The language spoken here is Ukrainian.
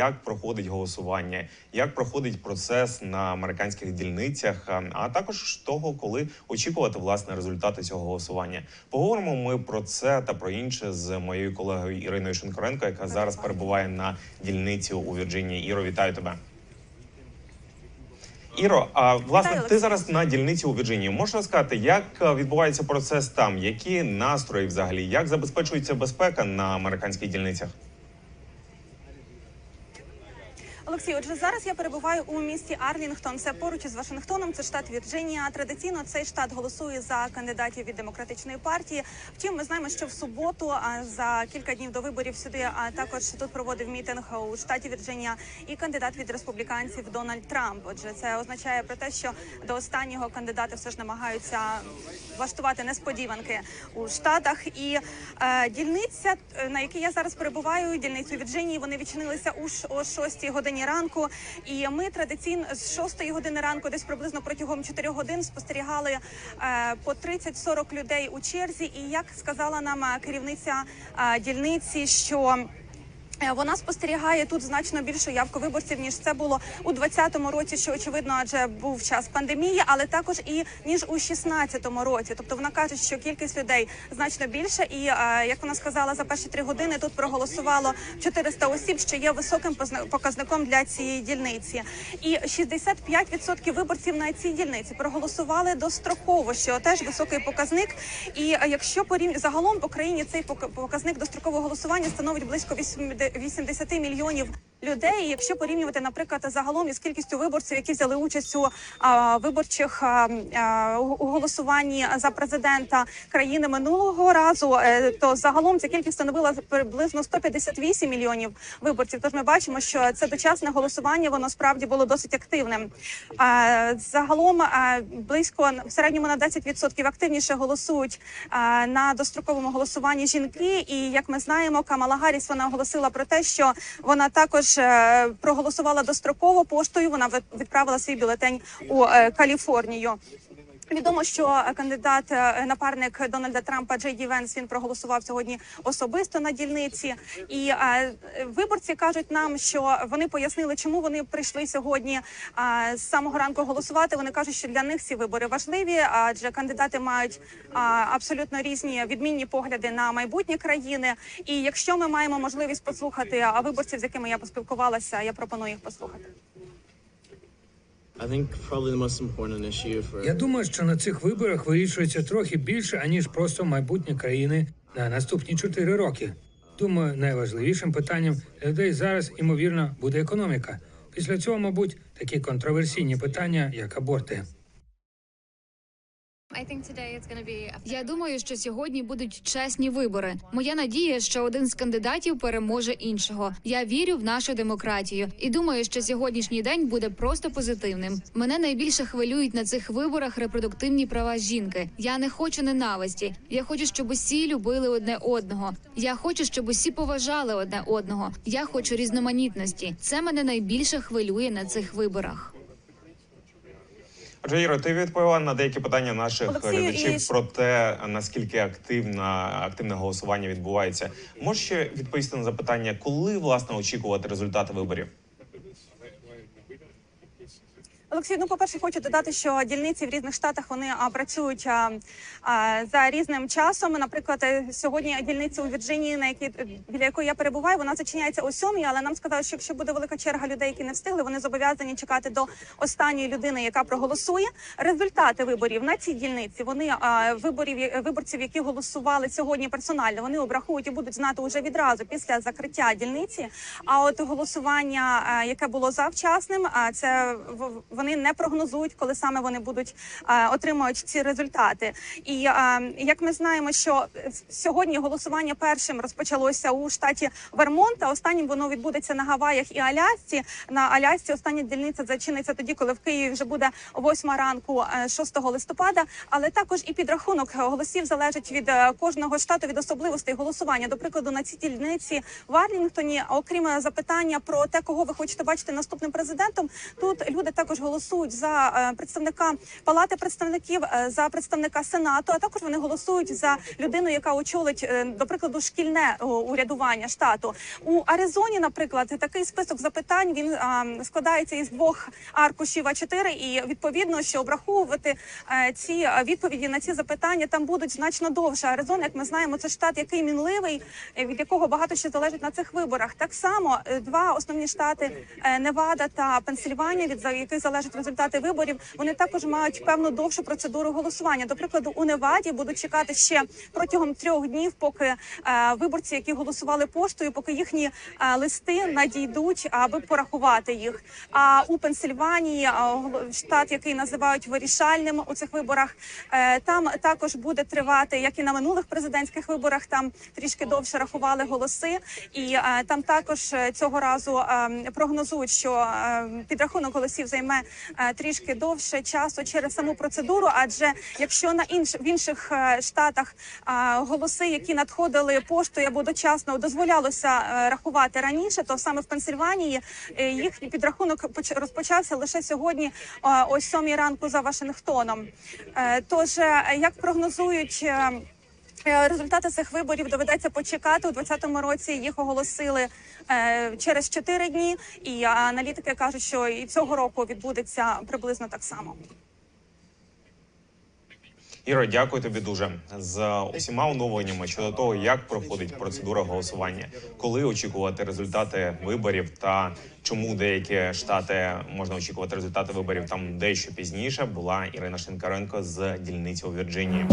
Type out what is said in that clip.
Як проходить голосування, як проходить процес на американських дільницях, а- а також того, коли очікувати власне результати цього голосування. Поговоримо ми про це та про інше з моєю колегою Іриною Шинкоренко, яка зараз перебуває на дільниці у Вірджинії. Іро, вітаю тебе. Іро, а власне, Вітаю, ти зараз на дільниці у Вірджинії. Можеш розказати, як е, відбувається процес там? Які настрої взагалі? Як забезпечується безпека на американських дільницях? Олексій, отже, зараз я перебуваю у місті Арлінгтон. Це поруч із Вашингтоном. Це штат Вірджинія. Традиційно цей штат голосує за кандидатів від демократичної партії. Втім, ми знаємо, що в суботу, за кілька днів до виборів сюди, а також тут проводив мітинг у штаті Вірджинія і кандидат від республіканців Дональд Трамп. Отже, це означає про те, що до останнього кандидати все ж намагаються влаштувати несподіванки у штатах. І е, дільниця, е, на якій я зараз перебуваю, дільницю Вірджинії, вони відчинилися у о 6 годині ранку. І ми традиційно з 6 години ранку, десь приблизно протягом 4 годин, спостерігали е, по 30-40 людей у черзі. І як сказала нам е, керівниця е, дільниці, що Вона спостерігає тут значно більшу явку виборців ніж це було у 2020 році, що очевидно, адже був час пандемії, але також і ніж у 2016 році. Тобто вона каже, що кількість людей значно більша, і е, як вона сказала, за перші три години тут проголосувало 400 осіб, що є високим показником для цієї дільниці. І 65% виборців на цій дільниці проголосували достроково, що теж високий показник. І е, якщо порівнювати загалом по країні цей пок- показник дострокового голосування становить близько 80 80 мільйонів людей. Якщо порівнювати, наприклад, загалом із кількістю виборців, які взяли участь у а, виборчих а, у голосуванні за президента країни минулого разу, е, то загалом ця кількість становила приблизно 158 мільйонів виборців. Тож ми бачимо, що це дочасне голосування воно справді було досить активним. А, Загалом а, близько в середньому на 10% активніше голосують а, на достроковому голосуванні жінки. І як ми знаємо, Камала Гарріс вона оголосила про те, що вона також е, проголосувала достроково поштою. Вона ви- відправила свій бюлетень у е, Каліфорнію. Відомо, що е, кандидат е, напарник Дональда Трампа Джей Ді Венс він проголосував сьогодні особисто на дільниці. І е, виборці кажуть нам, що вони пояснили, чому вони прийшли сьогодні е, з самого ранку голосувати. Вони кажуть, що для них ці вибори важливі, адже кандидати мають е, абсолютно різні відмінні погляди на майбутнє країни. І якщо ми маємо можливість послухати а, виборців, з якими я поспілкувалася, я пропоную їх послухати. Я думаю, що на цих виборах вирішується трохи більше, аніж просто майбутнє країни на наступні чотири роки. Думаю, найважливішим питанням для людей зараз, ймовірно, буде економіка. Після цього, мабуть, такі контроверсійні питання, як аборти. Я думаю, що сьогодні будуть чесні вибори. Моя надія, що один з кандидатів переможе іншого. Я вірю в нашу демократію і думаю, що сьогоднішній день буде просто позитивним. Мене найбільше хвилюють на цих виборах репродуктивні права жінки. Я не хочу ненависті. Я хочу, щоб усі любили одне одного. Я хочу, щоб усі поважали одне одного. Я хочу різноманітності. Це мене найбільше хвилює на цих виборах. Отже, Іро, ти відповіла на деякі питання наших Олексію, глядачів і- про те, наскільки активна активне голосування відбувається. Можеш ще відповісти на запитання, коли власне очікувати результати виборів? Олексій, ну по перше, хочу додати, що дільниці в різних штатах вони а, працюють а, а, за різним часом. Наприклад, е, сьогодні дільниця у Вірджинії, на якій біля якої я перебуваю, вона зачиняється о сьомій, але нам сказали, що якщо буде велика черга людей, які не встигли, вони зобов'язані чекати до останньої людини, яка проголосує. Результати виборів на цій дільниці вони а, виборів виборців, які голосували сьогодні персонально, вони обрахують і будуть знати уже відразу після закриття дільниці. А от голосування, а, яке було завчасним, а це в- вони не прогнозують, коли саме вони будуть а, отримують ці результати. І а, як ми знаємо, що сьогодні голосування першим розпочалося у штаті Вермонт, а останнім воно відбудеться на Гаваях і Алясці. На Алясці остання дільниця зачиниться тоді, коли в Києві вже буде 8 ранку е, 6 листопада. Але також і підрахунок голосів залежить від е, кожного штату від особливостей голосування. До прикладу, на цій дільниці в Арлінгтоні, окрім запитання про те, кого ви хочете бачити наступним президентом, тут люди також за е, представника палати представників, е, за представника сенату. А також вони голосують за людину, яка очолить, е, до прикладу, шкільне урядування штату у Аризоні. Наприклад, такий список запитань він складається із двох аркушів А4, і відповідно, що обраховувати ці відповіді на ці запитання там будуть значно довше. Аризона, як ми знаємо, це штат, який мінливий, від якого багато ще залежить на цих виборах. Так само два основні штати Невада та Пенсильванія, від яких залежать результати виборів. Вони також мають певну довшу процедуру голосування. До прикладу, у Неваді будуть чекати ще протягом трьох днів, поки е, виборці, які голосували поштою, поки їхні е, листи надійдуть, аби порахувати їх. А у Пенсильванії, е, штат, який називають вирішальним у цих виборах, там також буде тривати, як і на минулих президентських виборах. Там трішки довше рахували голоси, і там також цього разу е, прогнозують, що е, підрахунок голосів займе трішки довше часу через саму процедуру. Адже якщо на інш в інших е, штатах е, голоси, які надходили поштою або дочасно, дозволялося е, рахувати раніше, то саме в Пенсильванії е, їхній підрахунок поч- розпочався лише сьогодні, е, о сьомій ранку за Вашингтоном. Е, Тож, е, як прогнозують. Е, Результати цих виборів доведеться почекати у 2020 році. Їх оголосили е, через 4 дні, і аналітики кажуть, що і цього року відбудеться приблизно так само. Іро, дякую тобі дуже за усіма оновленнями щодо того, як проходить процедура голосування, коли очікувати результати виборів, та чому деякі штати можна очікувати результати виборів там дещо пізніше. Була Ірина Шинкаренко з дільниці у Вірджинії.